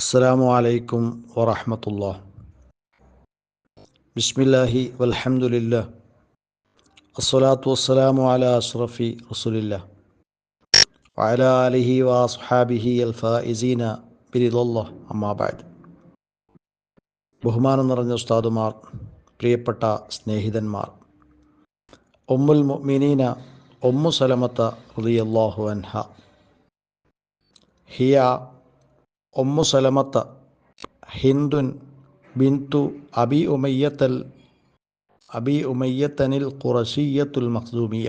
അസ്സാം വലൈക്കും വറഹമത്തുള്ള ബിസ്മില്ലാഹി വലഹമുല്ല അസ്സലാത്തു വസ്സലാമു അല അഷ്റഫി റസുലില്ല വഅല അലിഹി വസ്ഹാബിഹി അൽ ഫൈസീന ബിരിദുല്ല അമ്മാബാദ് ബഹുമാനം നിറഞ്ഞ ഉസ്താദുമാർ പ്രിയപ്പെട്ട സ്നേഹിതന്മാർ ഒമ്മുൽ മുഅ്മിനീന ഒമ്മു സലമത്ത റളിയല്ലാഹു അൻഹ ഹിയ ഉമ്മു സലമത്ത ഹിന്ദുൻ ബിന്തു അബി ഉമയ്യത്തൽ അബി ഉമയ്യത്തനിൽ ഖുറഷിയത്തുൽ മഖ്സൂമിയ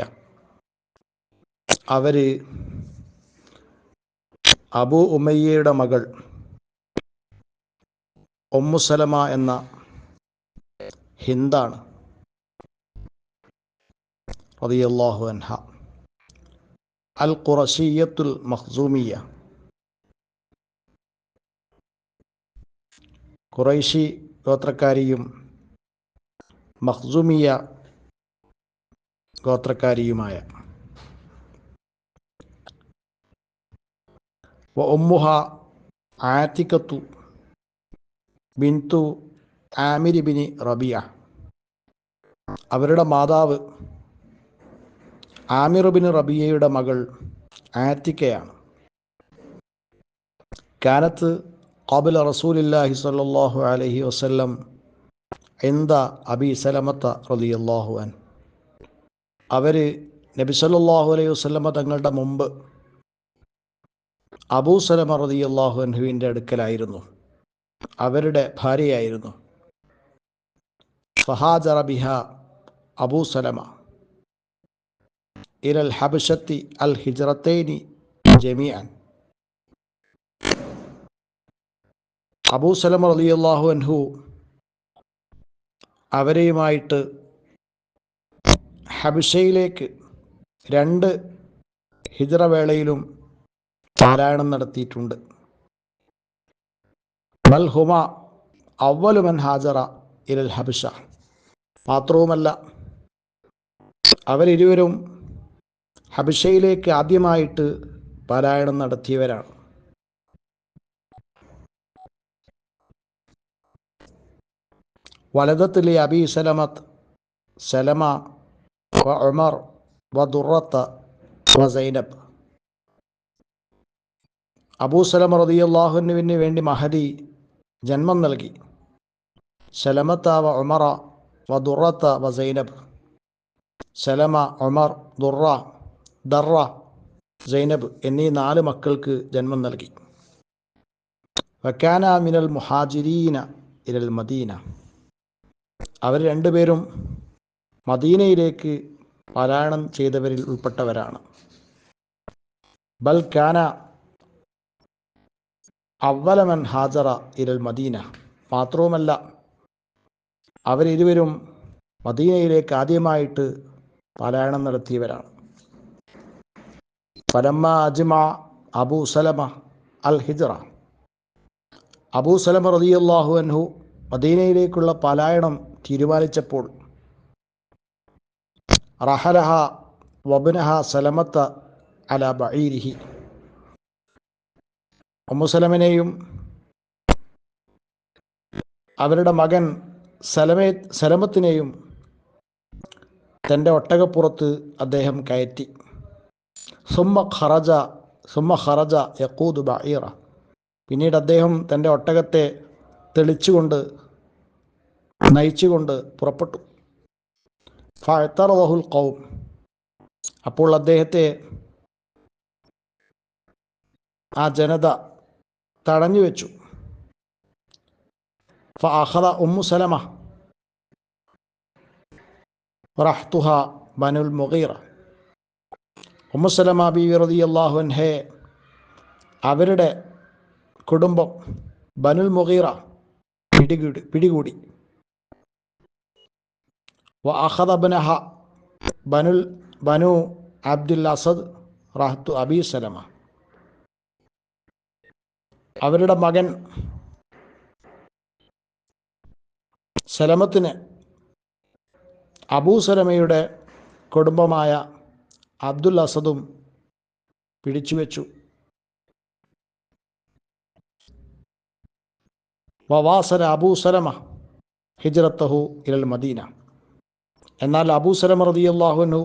അവർ അബു ഉമയ്യയുടെ മകൾ ഉമ്മു സലമ എന്ന ഹിന്ദാണ്. റളിയല്ലാഹു അൻഹ. അൽ ഖുറഷിയത്തുൽ മഖ്സൂമിയ. ഖുറൈശി ഗോത്രക്കാരിയും മഹ്സുമിയ ഗോത്രക്കാരിയുമായ. ഒമ്മുഹ ആത്തിക്കത്തു ബിന്തു ആമിരിബിനി റബിയ. അവരുടെ മാതാവ് ആമിറുബിന് റബിയയുടെ മകൾ ആത്തിക്കയാണ്. കാനത്ത് قبل رسول الله صلى الله عليه وسلم عند أبي سلمة رضي الله عنه അവർ നബി സല്ലല്ലാഹു അലൈഹി വസല്ലമ തങ്ങളുടെ മുമ്പ് അബൂ സലമ റളിയല്ലാഹു അൻഹുവിൻ്റെ അടുക്കലായിരുന്നു അവരുടെ ഭാര്യയായിരുന്നു ഫഹാജറ ബിഹ അബൂ സലമ ഇലൽ ഹബഷത്തി അൽ ഹിജ്റത്തൈനി ജമീഅൻ അബൂ അലി അള്ളാഹു അൻഹു അവരെയുമായിട്ട് ഹബിഷയിലേക്ക് രണ്ട് ഹിജറ വേളയിലും പാരായണം നടത്തിയിട്ടുണ്ട്. മൽഹുമ അവലുമൻ ഹാജറ ഇരൽ ഹബിഷ. മാത്രവുമല്ല അവരിരുവരും ഹബിഷയിലേക്ക് ആദ്യമായിട്ട് പാരായണം നടത്തിയവരാണ്. വലതത്തിലെ അബി സലമത്ത് സലമ വ ഉമർ വ ദുറത്ത് വ സൈനബ്. അബൂ സലമ റതിയല്ലാഹുവിന് വേണ്ടി മഹദി ജന്മം നൽകി. സലമത്ത വ ഉമറ വ ദുറത്ത വ സൈനബ്. സലമ ഉമർ ദുറ ദറ സൈനബ് എന്നീ നാല് മക്കൾക്ക് ജന്മം നൽകി. വക്കാന മിനൽ മുഹാജിരീന ഇരൽ മദീന. അവർ രണ്ടുപേരും മദീനയിലേക്ക് പാരായണം ചെയ്തവരിൽ ഉൾപ്പെട്ടവരാണ്. ബൽഖാന അവലമൻ ഹാജറ ഇരൽ മദീന. മാത്രവുമല്ല അവരിരുവരും മദീനയിലേക്ക് ആദ്യമായിട്ട് പാരായണം നടത്തിയവരാണ്. പരമ്മ അജ്മ അബൂ സലമ അൽ ഹിജറ. അബൂ സലമ റതിയല്ലാഹു അൻഹു മദീനയിലേക്കുള്ള പലായനം തീരുമാനിച്ചപ്പോൾ റഹലഹ വബുനഹ സലമത്ത അല ബഈരിഹി. അമ്മുസലമിനെയും അവരുടെ മകൻ സലമേ സലമത്തിനെയും തന്റെ ഒട്ടകപ്പുറത്ത് അദ്ദേഹം കയറ്റി. സുമ്മ ഖറജ സുമ്മ ഖറജ യക്കൂദ് ബഈറ. പിന്നീട് അദ്ദേഹം തന്റെ ഒട്ടകത്തെ തെളിച്ചുകൊണ്ട് നയിച്ചുകൊണ്ട് പുറപ്പെട്ടു. ഫഅത്തറഹുൽ കൗം അപ്പോൾ അദ്ദേഹത്തെ ആ ജനത തടഞ്ഞു വെച്ചു. ഫഹദ ഉമ്മു സലമ. റഹ്തുഹ ബനുൽ മുഗീറ. ഉമ്മു സലമ ബീവി റളിയല്ലാഹു ഹേ അവരുടെ കുടുംബം ബനുൽ മുഗീറ പിടികൂടി പിടികൂടി. വ അഹദബനഹ ബനുൽ ബനു അബ്ദുൽ അസദ് റഹത്തു അബി സലമ അവരുടെ മകൻ സലമത്തിന് അബൂ സലമയുടെ കുടുംബമായ അബ്ദുൽ അസദും പിടിച്ചുവെച്ചു വവാസല അബൂ സലമ ഹിജ്റത്തഹു ഇലൽ മദീന. എന്നാൽ അബൂ റതി അള്ളാഹുനു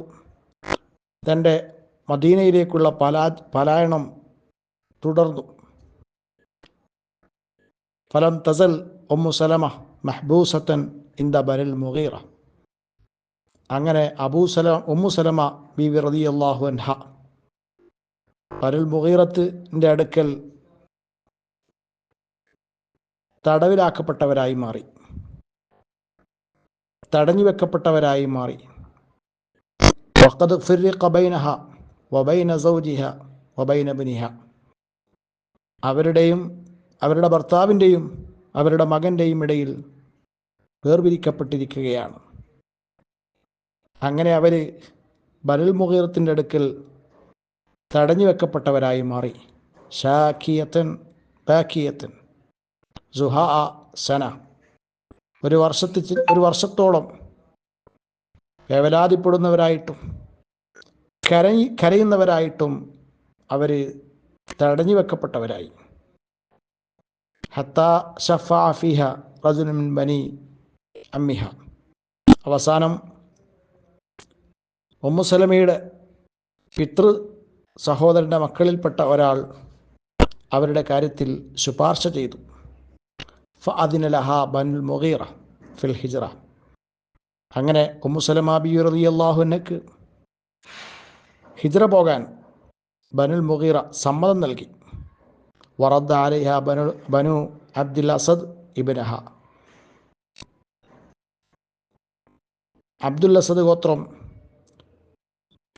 തന്റെ മദീനയിലേക്കുള്ള പലാ പലായണം തുടർന്നു. ഫലം തസൽ ഒമ്മു സലമ മെഹബൂസത്തൻ ഇന്ദ ബരൽ മുഗീറ. അങ്ങനെ അബൂ ഒമ്മു സലമ ബി റതി അള്ളാഹു അൻഹ ബരൽ മുഗീറത്തിന്റെ അടുക്കൽ തടവിലാക്കപ്പെട്ടവരായി മാറി. തടഞ്ഞു വെക്കപ്പെട്ടവരായി മാറി. വബൈന വബൈന അവരുടെയും അവരുടെ ഭർത്താവിന്റെയും അവരുടെ മകന്റെയും ഇടയിൽ വേർപിരിക്കപ്പെട്ടിരിക്കുകയാണ്. അങ്ങനെ അവർ ബലൽ മുഖീറത്തിന്റെ അടുക്കൽ തടഞ്ഞു വെക്കപ്പെട്ടവരായി മാറി. ഷാഖിയത്തൻ ബാക്കിയത്തൻ സുഹ സന. ഒരു വർഷത്തി ഒരു വർഷത്തോളം വേവലാതിപ്പെടുന്നവരായിട്ടും കരയി കരയുന്നവരായിട്ടും അവർ തടഞ്ഞു വെക്കപ്പെട്ടവരായി. ഹത്ത ഷഫാഫിഹ ഫിഹ റജുൻ ബനി അമ്മിഹ. അവസാനം ഒമ്മുസലമിയുടെ പിതൃ സഹോദരന്റെ മക്കളിൽപ്പെട്ട ഒരാൾ അവരുടെ കാര്യത്തിൽ ശുപാർശ ചെയ്തു. ഫ ലഹാ ബനുൽ മുഗീറ ഫിൽ ഹിജ്റ. അങ്ങനെ ഉമ്മുസലമാബി റതി അള്ളാഹുനക്ക് ഹിജ്റ പോകാൻ ബനുൽ മുഗീറ സമ്മതം നൽകി. വറദ്ദ അലൈഹ ബനു ബനു അബ്ദുൽ അസദ് ഇബിനഹ. അബ്ദുൽ അസദ് ഗോത്രം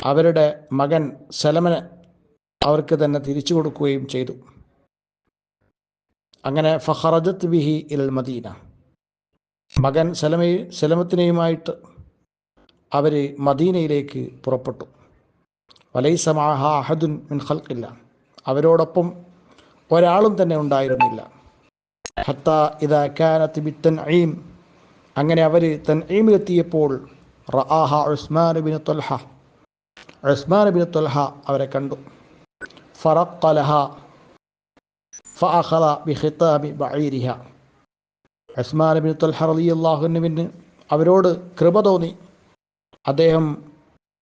അവരുടെ മകൻ സലമന് അവർക്ക് തന്നെ തിരിച്ചു കൊടുക്കുകയും ചെയ്തു. അങ്ങനെ ഫഹറജത്ത് ബിഹി ഇൽ മദീന. മകൻ സലമയെ സലമത്തിനെയുമായിട്ട് അവർ മദീനയിലേക്ക് പുറപ്പെട്ടു. വലൈസമാഹ അഹദുൻ മിൻ ഖൽക്കില്ല അവരോടൊപ്പം ഒരാളും തന്നെ ഉണ്ടായിരുന്നില്ല. ഹത്ത ഇതാ കാനത്ത് ബി തൻ ഐം അങ്ങനെ അവർ തൻ ഐമിലെത്തിയപ്പോൾ റആഹ Usman bin Talha. Usman bin Talha അവരെ കണ്ടു. ഫറഖലഹ ഫഅഖദ ബിഖിതാബി ബഈരിഹ. ഉസ്മാൻ ബിൻ തൊൽഹ റളിയല്ലാഹുവിന് അവരോട് കൃപ തോന്നി. അദ്ദേഹം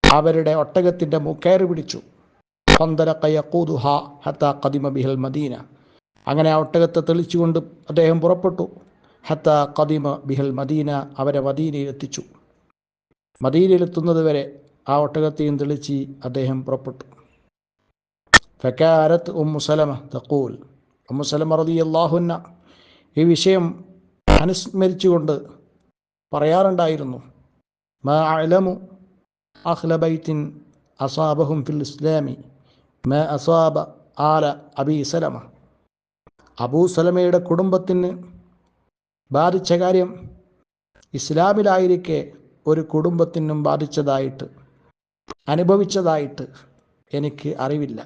അവരുടെ ഒട്ടകത്തിന്റെ മുക്കയറ് പിടിച്ചു. ഫന്തലഖ യഖൂദുഹ ഹത്ത കദിമ ബിഹൽ മദീന. അങ്ങനെ ആ ഒട്ടകത്തെ തെളിച്ചുകൊണ്ട് അദ്ദേഹം പുറപ്പെട്ടു. ഹത്ത കദിമ ബിഹൽ മദീന അവരെ മദീനയിൽ എത്തിച്ചു. മദീനയിലെത്തുന്നത് വരെ ആ ഒട്ടകത്തെയും തെളിച്ച് അദ്ദേഹം പുറപ്പെട്ടു. ഫക്കാരത്ത് ഉമ്മു സലമ തക്കൂൽ ഉമ്മു സലമ റതി അള്ളാഹുന്ന ഈ വിഷയം അനുസ്മരിച്ചുകൊണ്ട് പറയാറുണ്ടായിരുന്നു. മാ അലമു അഹ്ലബൈത്തിൻ അസാബഹും ഫിൽ ഇസ്ലാമി മാ അസാബ ആല അബി സലമ. അബൂ സലമയുടെ കുടുംബത്തിന് ബാധിച്ച കാര്യം ഇസ്ലാമിലായിരിക്കെ ഒരു കുടുംബത്തിനും ബാധിച്ചതായിട്ട് അനുഭവിച്ചതായിട്ട് എനിക്ക് അറിവില്ല.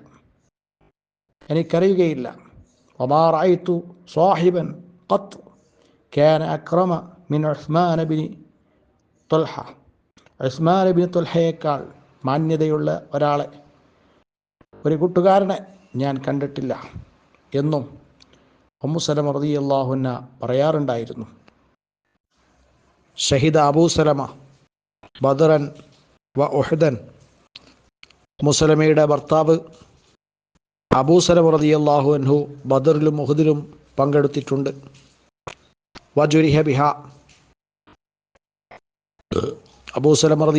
എനിക്കറിയുകയില്ല. ഒമാറായിത്തു സ്വാഹിബൻ ഖത്ത് كان أكرم من عثمان بن طلحة ഉസ്മാൻ ബിൻ തുൽഹയേക്കാൾ മാന്യതയുള്ള ഒരാളെ ഒരു കൂട്ടുകാരനെ ഞാൻ കണ്ടിട്ടില്ല എന്നും ഒമ്മുസലമ റതി അള്ളാഹുന്ന പറയാറുണ്ടായിരുന്നു ഷഹിദ അബൂസലമ ബദറൻ വ ഉഹദൻ മുസലമയുടെ ഭർത്താവ് അബൂസലം റതി അൻഹു ബദറിലും മുഹദിലും പങ്കെടുത്തിട്ടുണ്ട്. വജുരിഹ ബിഹ.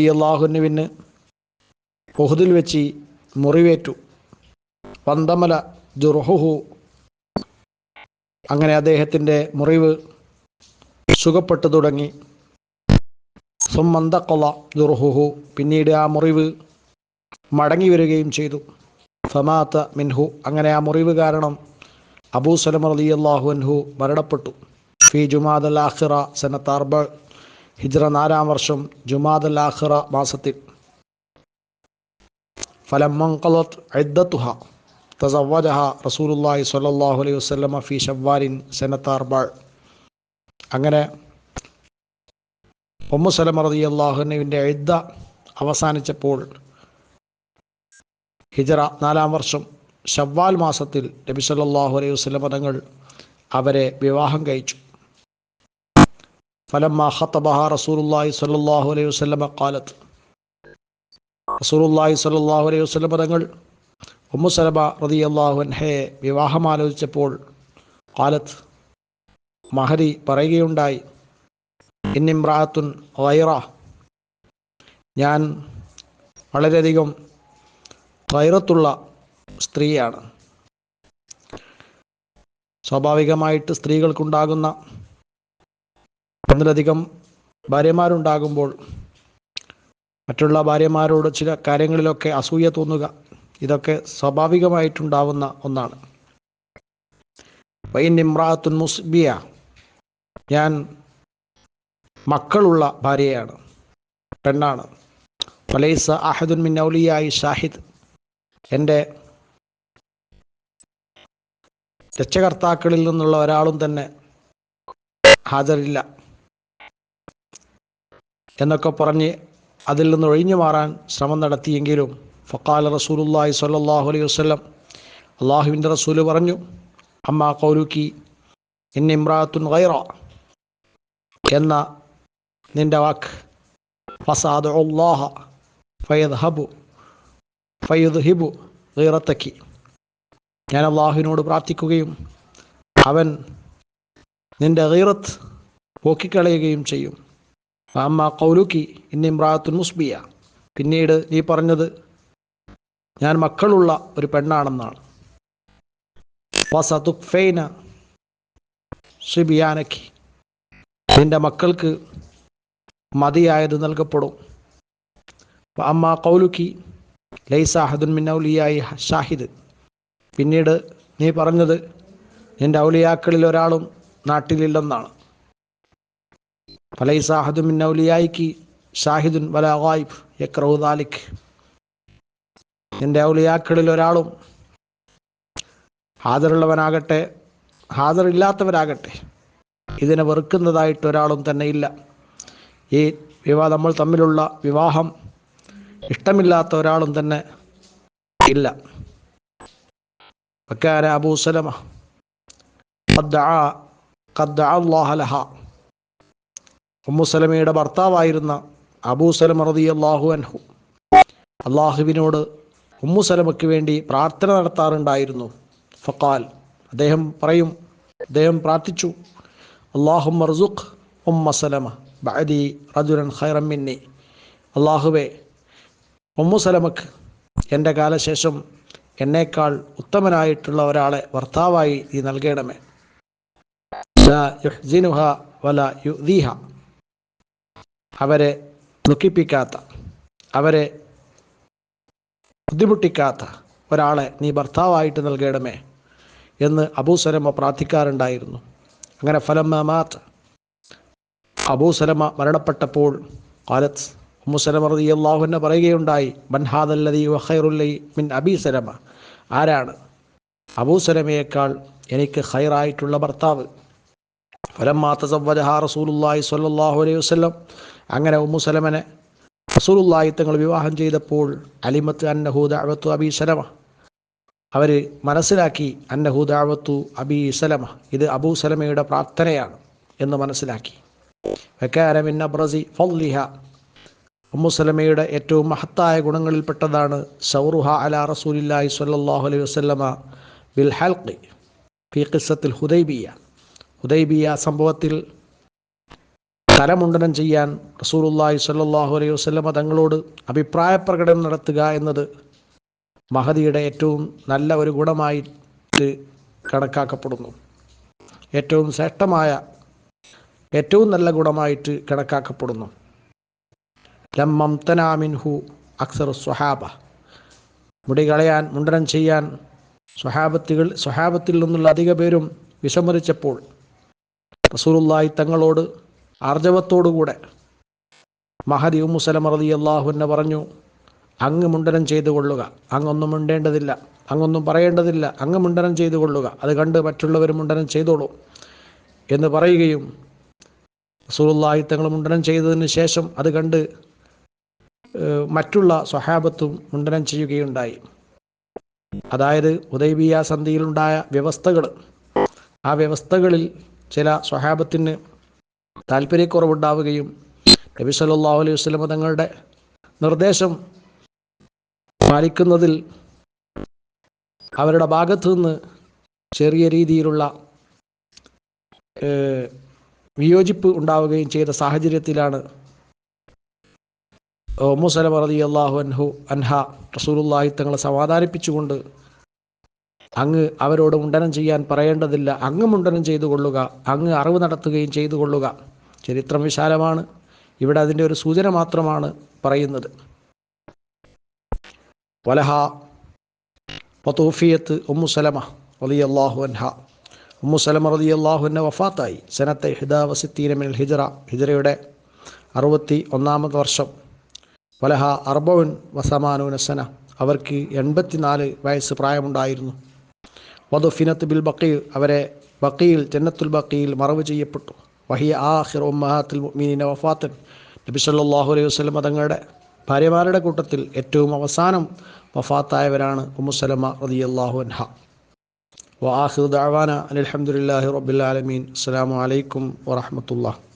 അള്ളാഹുനുവിന് മുഹദിൽ വെച്ച് മുറിവേറ്റു. പന്തമല ജുർഹുഹു. അങ്ങനെ അദ്ദേഹത്തിന്റെ മുറിവ് സുഖപ്പെട്ടു തുടങ്ങി. സുമന്തക്കൊള ജുർഹുഹു. പിന്നീട് ആ മുറിവ് മടങ്ങി വരികയും ചെയ്തു. ഫമാത്ത മിൻഹു. അങ്ങനെ ആ മുറിവ് കാരണം അബൂ സലം അലി അള്ളാഹു അൻഹു മരണപ്പെട്ടു. ഫി ജുമാദ് അൽ ആഖിറ ഹിജ്റ നാലാം വർഷം ജുമാദ് അൽ ആഖിറ മാസത്തിൽ. ഫലമ്മൻകലത്ത് ഐദ്ദത്തുഹ തസവജഹ റസൂലുല്ലാഹി സ്വല്ലല്ലാഹു അലൈഹി വസല്ലമ ഫി ഷവ്വാലിൻ സനത്ത് അങ്ങനെ ഉമ്മു സലമ റളിയല്ലാഹു അൻഹുവിന്റെ ഐദ്ദ അവസാനിച്ചപ്പോൾ ഹിജറ നാലാം വർഷം ഷവ്വാൽ മാസത്തിൽ നബി സല്ലാഹു അലൈഹി വസ്ലം പദങ്ങൾ അവരെ വിവാഹം കഴിച്ചു. ഫലമ്മ ഹത്തബഹ റസൂലുല്ലാഹി സല്ലാഹു അലൈഹി വസ്ലമ കാലത്ത് റസൂലുല്ലാഹി സല്ലാഹു അലൈഹി വസ്ലം പദങ്ങൾ ഉമ്മുസലബ റതി അള്ളാഹുൻഹയെ വിവാഹം ആലോചിച്ചപ്പോൾ കാലത്ത് മഹരി പറയുകയുണ്ടായി ഇന്നിമ്രാത്തുൻ വൈറ ഞാൻ വളരെയധികം വൈറത്തുള്ള സ്ത്രീയാണ്. സ്വാഭാവികമായിട്ട് സ്ത്രീകൾക്കുണ്ടാകുന്ന ഒന്നിലധികം ഭാര്യമാരുണ്ടാകുമ്പോൾ മറ്റുള്ള ഭാര്യമാരോട് ചില കാര്യങ്ങളിലൊക്കെ അസൂയ തോന്നുക ഇതൊക്കെ സ്വാഭാവികമായിട്ടുണ്ടാവുന്ന ഒന്നാണ്. വൈൻ ഇമ്രാത്തുൻ മുസ്ബിയ ഞാൻ മക്കളുള്ള ഭാര്യയാണ് പെണ്ണാണ്. ഫലൈസ അഹദുൻ മിന്നൌലിയായി ഷാഹിദ്. എന്റെ രക്ഷകർത്താക്കളിൽ നിന്നുള്ള ഒരാളും തന്നെ ഹാജരില്ല എന്നൊക്കെ പറഞ്ഞ് അതിൽ നിന്ന് ഒഴിഞ്ഞു മാറാൻ ശ്രമം നടത്തിയെങ്കിലും ഫക്കാൽ റസൂലുല്ലാഹി സ്വല്ലല്ലാഹു അലൈഹി വസല്ലം അള്ളാഹുവിന്റെ റസൂൽ പറഞ്ഞു അമ്മ കൗലുക്കി ഇന്ന ഇമ്രാത്തുൻ ഗൈറ എന്ന നിന്റെ വാക്ക് ഫസാദ് അള്ളാഹ ഫയദ്ഹബു ഫയുദ്ഹിബു ഗൈറത്തക്കി ഞാൻ അള്ളാഹുവിനോട് പ്രാർത്ഥിക്കുകയും അവൻ നിന്റെ ഗൈറത്ത് പോക്കിക്കളയുകയും ചെയ്യും. അമ്മ കൗലുക്കി ഇന്ന ഇമ്രാത്തുൻ മുസ്ബിയ. പിന്നീട് നീ പറഞ്ഞത് ഞാൻ മക്കളുള്ള ഒരു പെണ്ണാണെന്നാണ്. വസതുക്ഫൈന ഷിബിയാനക്കി നിന്റെ മക്കൾക്ക് മതിയായത് നൽകപ്പെടും. അമ്മ കൗലുക്കി ലൈസ അഹദുൻ മിൻ ഔലിയായി ഷാഹിദ്. പിന്നീട് നീ പറഞ്ഞത് എന്റെ ഔലിയാക്കളിൽ ഒരാളും നാട്ടിലില്ലെന്നാണ്. ഫലൈസ അഹദുൻ മിൻ ഔലിയായിക്ക് ഷാഹിദുൻ വല ഗായിബ് യക്രഹു എന്റെ ഔലിയാക്കളിൽ ഒരാളും ഹാജറുള്ളവനാകട്ടെ ഹാജറില്ലാത്തവരാകട്ടെ ഇതിനെ വെറുക്കുന്നതായിട്ട് ഒരാളും തന്നെ ഇല്ല ഈ വിവാഹ നമ്മൾ തമ്മിലുള്ള വിവാഹം ഇഷ്ടമില്ലാത്ത ഒരാളും തന്നെ ഇല്ല. വക്കാന അബൂ ഉമ്മുസലമയുടെ ഭർത്താവായിരുന്ന അബൂസലം റതി അള്ളാഹു അൻഹു അള്ളാഹുവിനോട് ഉമ്മുസലമയ്ക്ക് വേണ്ടി പ്രാർത്ഥന നടത്താറുണ്ടായിരുന്നു. ഫക്കാൽ അദ്ദേഹം പറയും അദ്ദേഹം പ്രാർത്ഥിച്ചു അള്ളാഹു മർസുഖ് ഉമ്മസലമ ബഅദി റജുലൻ ഖൈറമിന്നി അള്ളാഹുവേ ഉമ്മു സലമക്ക് എന്റെ കാലശേഷം എന്നേക്കാൾ ഉത്തമനായിട്ടുള്ള ഒരാളെ ഭർത്താവായി നീ നൽകണമേ. അവരെ ദുഃഖിപ്പിക്കാത്ത അവരെ ബുദ്ധിമുട്ടിക്കാത്ത ഒരാളെ നീ ഭർത്താവായിട്ട് നൽകണമേ എന്ന് അബൂ സലമ പ്രാർത്ഥിക്കാറുണ്ടായിരുന്നു. അങ്ങനെ ഫലം മാത്ത് അബൂ സലമ മരണപ്പെട്ടപ്പോൾ കാലത്ത് ഉമ്മു സലമ റതി അള്ളാഹുവിനെ പറയുകയുണ്ടായി ബൻഹാദല്ലതി വഖൈറുല്ലി മിൻ അബി സലമ. ആരാണ്? അബൂ സലമയേക്കാൾ എനിക്ക് ഖൈറായിട്ടുള്ള ഭർത്താവ്. ഫലം തസവ്വജഹ റസൂലുല്ലാഹി സ്വല്ലല്ലാഹു അലൈഹി വസല്ലം. അങ്ങനെ ഉമ്മു സലമനെ തങ്ങൾ വിവാഹം ചെയ്തപ്പോൾ അലിമത്ത് അന്നഹു ദഅവത്തു അബി സലമ. അവർ മനസ്സിലാക്കി അന്നഹു ദഅവത്തു അബി സലമ. ഇത് അബൂ സലമയുടെ പ്രാർത്ഥനയാണ് എന്ന് മനസ്സിലാക്കി. വെക്കാരമിന്ന ബ്രസി അബ്രസി ഫളിഹ ഉമ്മു സലമയുടെ ഏറ്റവും മഹത്തായ ഗുണങ്ങളിൽപ്പെട്ടതാണ് സൗറുഹ അല റസൂലില്ലാഹി സ്വല്ലല്ലാഹു അലൈഹി വസ്ലമ ബിൽ ഹൽഖി ഫി ഖിസ്സത്തിൽ ഹുദൈബിയ ഹുദൈബിയ സംഭവത്തിൽ തലമുണ്ടനം ചെയ്യാൻ റസൂലുല്ലാഹി സ്വല്ലല്ലാഹു അലൈഹി വസ്ലമ തങ്ങളോട് അഭിപ്രായ പ്രകടനം നടത്തുക എന്നത് മഹദിയുടെ ഏറ്റവും നല്ല ഒരു ഗുണമായിട്ട് കണക്കാക്കപ്പെടുന്നു. ഏറ്റവും ശ്രേഷ്ഠമായ ഏറ്റവും നല്ല ഗുണമായിട്ട് കണക്കാക്കപ്പെടുന്നു. ലമ്മം തനാമിൻഹു അക്സർ സ്വഹാബ. മുടി കളയാൻ മുണ്ടനം ചെയ്യാൻ സ്വഹാബത്തുകൾ സ്വഹാബത്തിൽ നിന്നുള്ള അധിക പേരും വിസമ്മതിച്ചപ്പോൾ റസൂലുള്ളാഹി തങ്ങളോട് ആർജവത്തോടുകൂടെ മഹദി ഉമ്മുസലം റതി അള്ളാഹുവിനെ പറഞ്ഞു അങ്ങ് മുണ്ടനം ചെയ്തു കൊള്ളുക അങ്ങൊന്നും മിണ്ടേണ്ടതില്ല. അങ്ങൊന്നും പറയേണ്ടതില്ല. അങ്ങ് മുണ്ടനം ചെയ്തു കൊള്ളുക അത് കണ്ട് മറ്റുള്ളവർ മുണ്ടനം ചെയ്തോളൂ എന്ന് പറയുകയും റസൂലുള്ളാഹി തങ്ങൾ മുണ്ടനം ചെയ്തതിന് ശേഷം അത് കണ്ട് മറ്റുള്ള സ്വഹാബത്തും മുണ്ടനം ചെയ്യുകയുണ്ടായി. അതായത് ഉദൈബിയ സന്ധിയിലുണ്ടായ വ്യവസ്ഥകൾ ആ വ്യവസ്ഥകളിൽ ചില സ്വഹാബത്തിന് താല്പര്യക്കുറവുണ്ടാവുകയും നബി സല്ലല്ലാഹു അലൈഹി വസ്ലമ തങ്ങളുടെ നിർദ്ദേശം പാലിക്കുന്നതിൽ അവരുടെ ഭാഗത്തു നിന്ന് ചെറിയ രീതിയിലുള്ള വിയോജിപ്പ് ഉണ്ടാവുകയും ചെയ്ത സാഹചര്യത്തിലാണ് ഉമ്മു സലമ റതി അള്ളാഹു അൻഹു അൻഹ റസൂലുള്ളാഹി തങ്ങളെ സമാധാനിപ്പിച്ചുകൊണ്ട് അങ്ങ് അവരോട് മുണ്ടനം ചെയ്യാൻ പറയേണ്ടതില്ല. അങ്ങ് മുണ്ടനം ചെയ്തു കൊള്ളുക അങ്ങ് അറിവ് നടത്തുകയും ചെയ്തു കൊള്ളുക. ചരിത്രം വിശാലമാണ്. ഇവിടെ അതിന്റെ ഒരു സൂചന മാത്രമാണ് പറയുന്നത്. വലഹ വതൂഫിയത്ത് ഉമ്മു സലമ റതി അള്ളാഹു അൻഹ. ഉമ്മു സലമ റതി അള്ളാഹു അന്ന വഫാത്തായി. സനത്തെ ഹിദാ വസിത്തീനമിൽ ഹിജറ ഹിജറയുടെ അറുപത്തി ഒന്നാമത് വർഷം. വലഹ അർബവൻ വസമാനൂന സന. അവർക്ക് എൺപത്തിനാല് വയസ്സ് പ്രായമുണ്ടായിരുന്നു. വധുഫിനത്ത് ബിൽ ബക്കീൽ അവരെ ബക്കീൽ ജന്നത്തുൽ ബക്കീൽ മറവ് ചെയ്യപ്പെട്ടു. വഹിയ ആഹിർ ഉമ്മഹാത്തുൽ മുഅ്മിനീന വഫാത്തൻ. നബി സല്ലല്ലാഹു അലൈഹി വസ്ലം തങ്ങളുടെ ഭാര്യമാരുടെ കൂട്ടത്തിൽ ഏറ്റവും അവസാനം വഫാത്തായവരാണ് ഉമ്മുസലമ റതി അള്ളാഹു അൻഹ. വാഹിദ് ഹംദുലില്ലാഹി റബ്ബിൽ ആലമീൻ. അസ്സലാമു അലൈക്കും വറഹ്മത്തുള്ളാഹി.